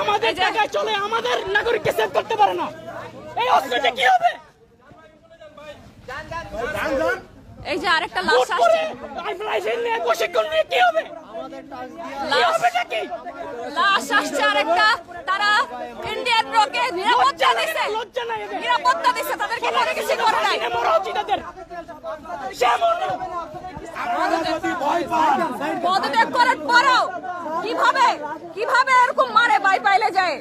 আমাদের জায়গায় চলে আমাদের নাগরিককে সেভ করতে পারে না। এই অস্ত্রটা কি হবে? এই যে আরেকটা লাশ আসছে। রাইফেল নিয়ে প্রশিক্ষণ নিয়ে কি হবে? লাশ আসছে আরেকটা। তারা ইন্ডিয়ান নিরাপত্তা দিছে। লজ্জা নাই এদের নিরাপত্তা দিছে তাদেরকে কোনো কিছু করে নাই। মরা উচিত এদের পদত্যাগ করার পরেও কীভাবে? কীভাবে এরকম মারে বাই পাইলে যায়?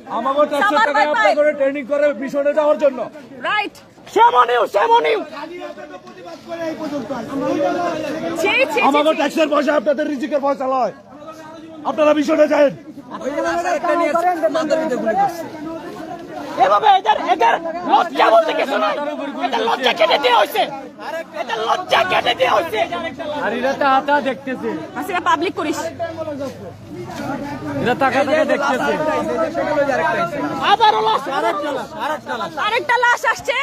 ট্যাক্সের সাবার টাকায় করে ট্রেনিং করে মিশনে যাওয়ার জন্য। রাইট সে মনেও আমাগো। ট্যাক্সের পয়সা আপনাদের রিজিকের পয়সা লয়। আপনারা মিশনে যান এভাবে এদের এদের লজ্জা বলতে কিছু নাই। এদের লজ্জা কেটে দেওয়া হয়েছে এদের লজ্জা কেটে দেওয়া হয়েছে আর এরা টাকা দেখতেছে। হাসিনা পাবলিক করিস। এরা টাকা টাকা দেখতেছে। আবারও লাশ। আরেকটা লাশ আসছে।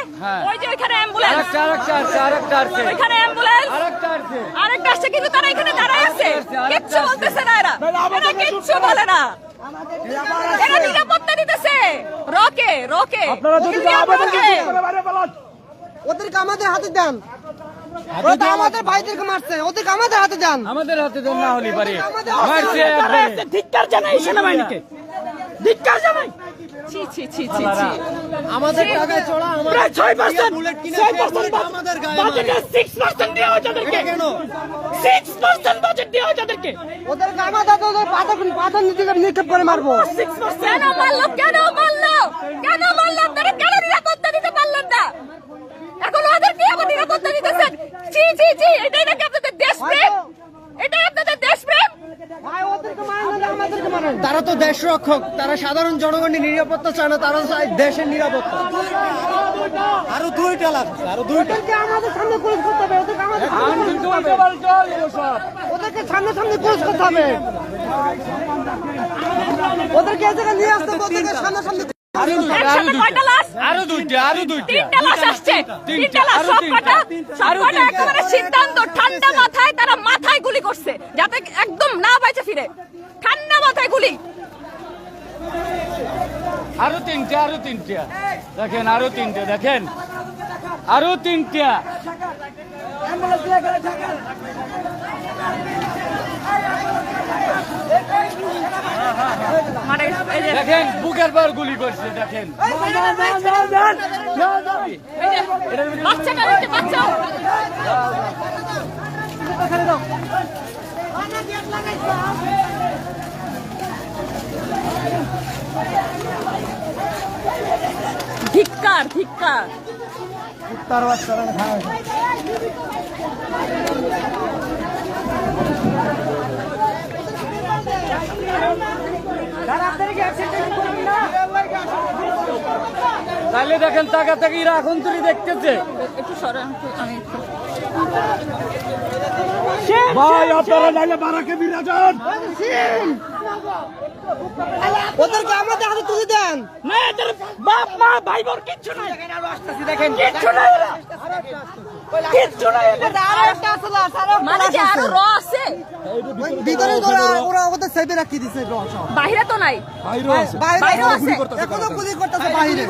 ওই যে ওইখানে অ্যাম্বুলেন্স আরেকটা আরেকটা আসছে আরেকটা আসছে। ওইখানে অ্যাম্বুলেন্স আরেকটা আসছে। আরেকটা আসছে কিন্তু তারা এখানে দাঁড়ায় আছে। কিচ্ছু বলতেছে না এরা। এরা কিচ্ছু বলে না। এরা নিরাপত্তা দিতেছে। রকে রকে। আপনারা যদি আবেদন ওদেরকে আমাদের হাতে দেন। আমাদের ভাইদেরকে মারছে। ওদেরকে আমাদের হাতে দেন। আমাদের হাতে দেন না হলি পারে। মারছে ধিক্কার জানাই সেনাবাহিনীকে। ধিক্কার জানাই। ছি ছি ছি ছি ছি। আমাদের টাকায় চড়া বাজেটে দেওয়া হয় তাদেরকে বাজেট দেওয়া হয় তাদেরকে আমাদের হাতে ওদের পাথর পাথর নিতে নিক্ষেপ করে মারবো। সিক্স পার্সেন্ট কেন মারলো? কেন মারলো? কেন মারলো আপনারা কেন নিরাপত্তা দিতে পারলেন না এখন ওদের কি আবার নিরাপত্তা দিতেছেন ছি ছি ছি এটাই নাকি আপনাদের দেশপ্রেম এটাই আপনাদের দেশপ্রেম ভাই ওদেরকে মারেন না আমাদেরকে মারেন তারা তো দেশ রক্ষক তারা সাধারণ জনগণের নিরাপত্তা চায় না তারা চায় দেশের নিরাপত্তা। আরও দুইটা লাগবে আরও দুইটা। আমাদের সামনে পুলিশ করতে হবে ওদেরকে আমাদের ওদেরকে সামনে সামনে করতে ওদেরকে এই জায়গায় নিয়ে আসতে ওদেরকে সামনে সামনে সিদ্ধান্ত ঠান্ডা মাথায় তারা মাথায় গুলি করছে যাতে একদম না বাইচে ফিরে। ঠান্ডা মাথায় গুলি। আরও তিনটা আরও তিনটা। দেখেন, আরও তিনটা, দেখেন। আরও তিনটা। দেখেন, বুকের পর গুলি করছে, দেখেন। ধিক্কার তাহলে দেখেন টাকা থেকে এরা এখন তুই দেখতেছে। একটু সরেন আমি একটু ভাই আপনারা নাইলে বারাকে বিরাজন ওদেরকে আমাদের হাতে তুলে দেন। না এদের বাপ মা ভাই বোন কিচ্ছু নাই দেখেন কিচ্ছু নাই কিচ্ছু মানে ভিতরে ওরা ওরা ওদের সেভে রাখি দিছে বাইরে তো নাই। বাইরে আছে। এখনও গুলি করতেছে বাইরে।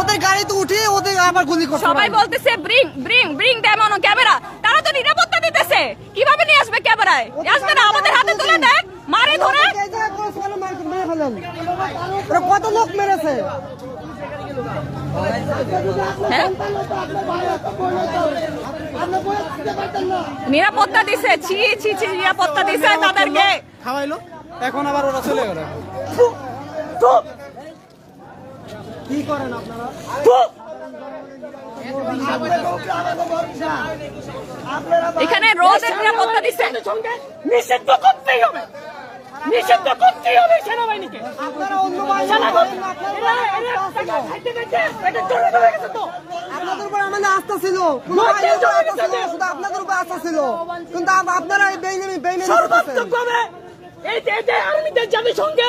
ওদের গাড়িতে উঠে ওদের আবার গুলি করতে সবাই বলতেছে bring bring bring them on camera তারা তো নিরাপত্তা দিতেছে কীভাবে আমাদের হাতে তুলে মারে ধরে। কত লোক মেরেছে? হ্যাঁ? নিরাপত্তা দিছে। ছি ছি ছি নিরাপত্তা দিছে তাদেরকে। খাওয়াইলো। এখন আবার ওরা চলে গেল। কি করেন আপনারা? এখানে রোদের নিরাপত্তা সঙ্গে নিষিদ্ধ করতেই হবে। নিষিদ্ধ করতেই হবে সেনাবাহিনীকে। আপনাদের উপর আমাদের আস্থা ছিল। শুধু আপনাদের উপর আস্থা ছিল। কিন্তু আপ- আপনারা এই যে আর্মিদের জাতিসংঘে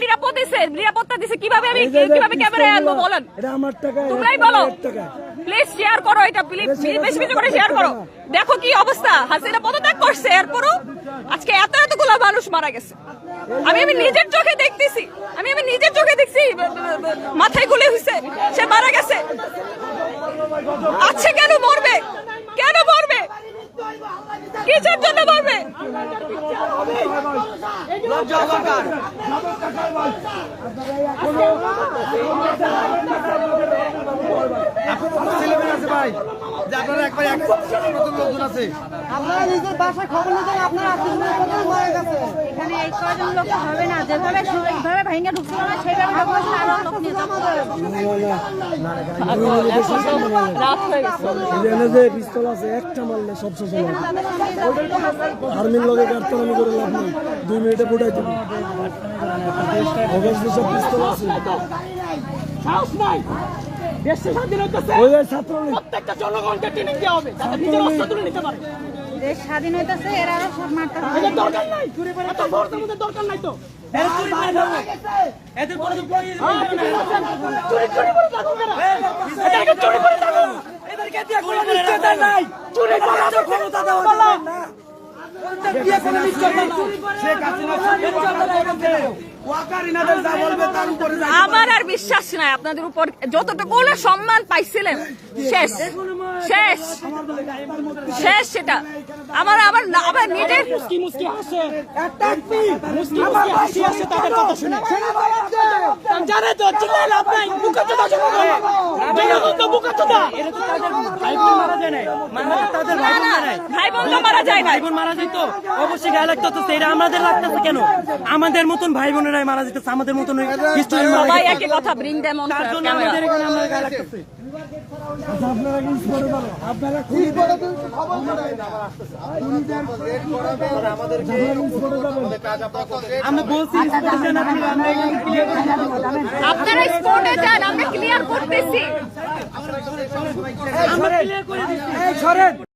তারা নিরাপত্তা দিছে। কীভাবে আমি কীভাবে ক্যামেরায় আনব বলেন। এটা আমার টাকা তোমরাই বলো। প্লিজ শেয়ার করো এটা প্লিজ বেশি বেশি করে শেয়ার করো। দেখো কি অবস্থা। হাসিনা পদত্যাগ করছে এরপরও আজকে এত এতগুলো মানুষ মারা গেছে। আমি আমি নিজের চোখে দেখতেছি। আমি আমি নিজের চোখে দেখছি মাথায় গুলে হয়েছে সে মারা গেছে আচ্ছা কেন মরবে কেন মরবে কিসের জন্য মরবে ভাই যে আপনারা একবার এক নতুন লোকজন আছে। আপনারা নিজের বাসায় খবর নিতেন আপনার আত্মীয় মারা গেছে। এখানে এই কয়জন লোক হবে না যেভাবে এইভাবে ভেঙে ঢুকছিল না সেইভাবে লোক আসলে আরও লোক নিয়ে যাব। রাত গেছে। এখানে যে পিস্তল আছে। একটা মারলে সব শেষ হয়ে। আর্মির করে লাভ নেই দুই মিনিটে ফুটাই সব পিস্তল আছে। সাহস নাই দেশে স্বাধীন হইতেছে। ওই ছাত্রলীগ প্রত্যেকটা জনগণকে ট্রেনিং দেওয়া হবে যাতে নিজের অস্ত্র তুলে নিতে পারে। দেশ স্বাধীন হইতেছে এরা সব মারতে হবে। দরকার নাই। এত ফোর্স আমাদের দরকার নাই তো। এদের কোনো চুরি চুরি করে থাকুক এরা। চুরি করে থাকুক এদেরকে দিয়ে কোনো নিশ্চয়তা নাই। চুরি করে ক্ষমতা দেওয়া যাবে না। দিয়ে কোনো নিশ্চয়তা নাই ওয়াকারিনাদের যা বলবে তার উপরে আমার আর বিশ্বাস নাই আপনাদের উপর। যতটুকু সম্মান পাইছিলেন শেষ। শেষ। শেষ সেটা। আমার না- আমার নিজের ভাই বোন মারা যায় বোন অবশ্যই গায়ে আমাদের লাগতেছে কেন? আমাদের মতন ভাই মারা যেতেছে আমাদের মতন হিস্টোরি সবাই একই কথা ব্রিং দেম অন তার জন্য আমাদের এখানে আমাদের গায়ে লাগতেছে আপনারা কি খুব বলছি না আমরা পারব। আপনারা স্পটে যান আমরা ক্লিয়ার করতেছি। আমরা ক্লিয়ার করে দিচ্ছি।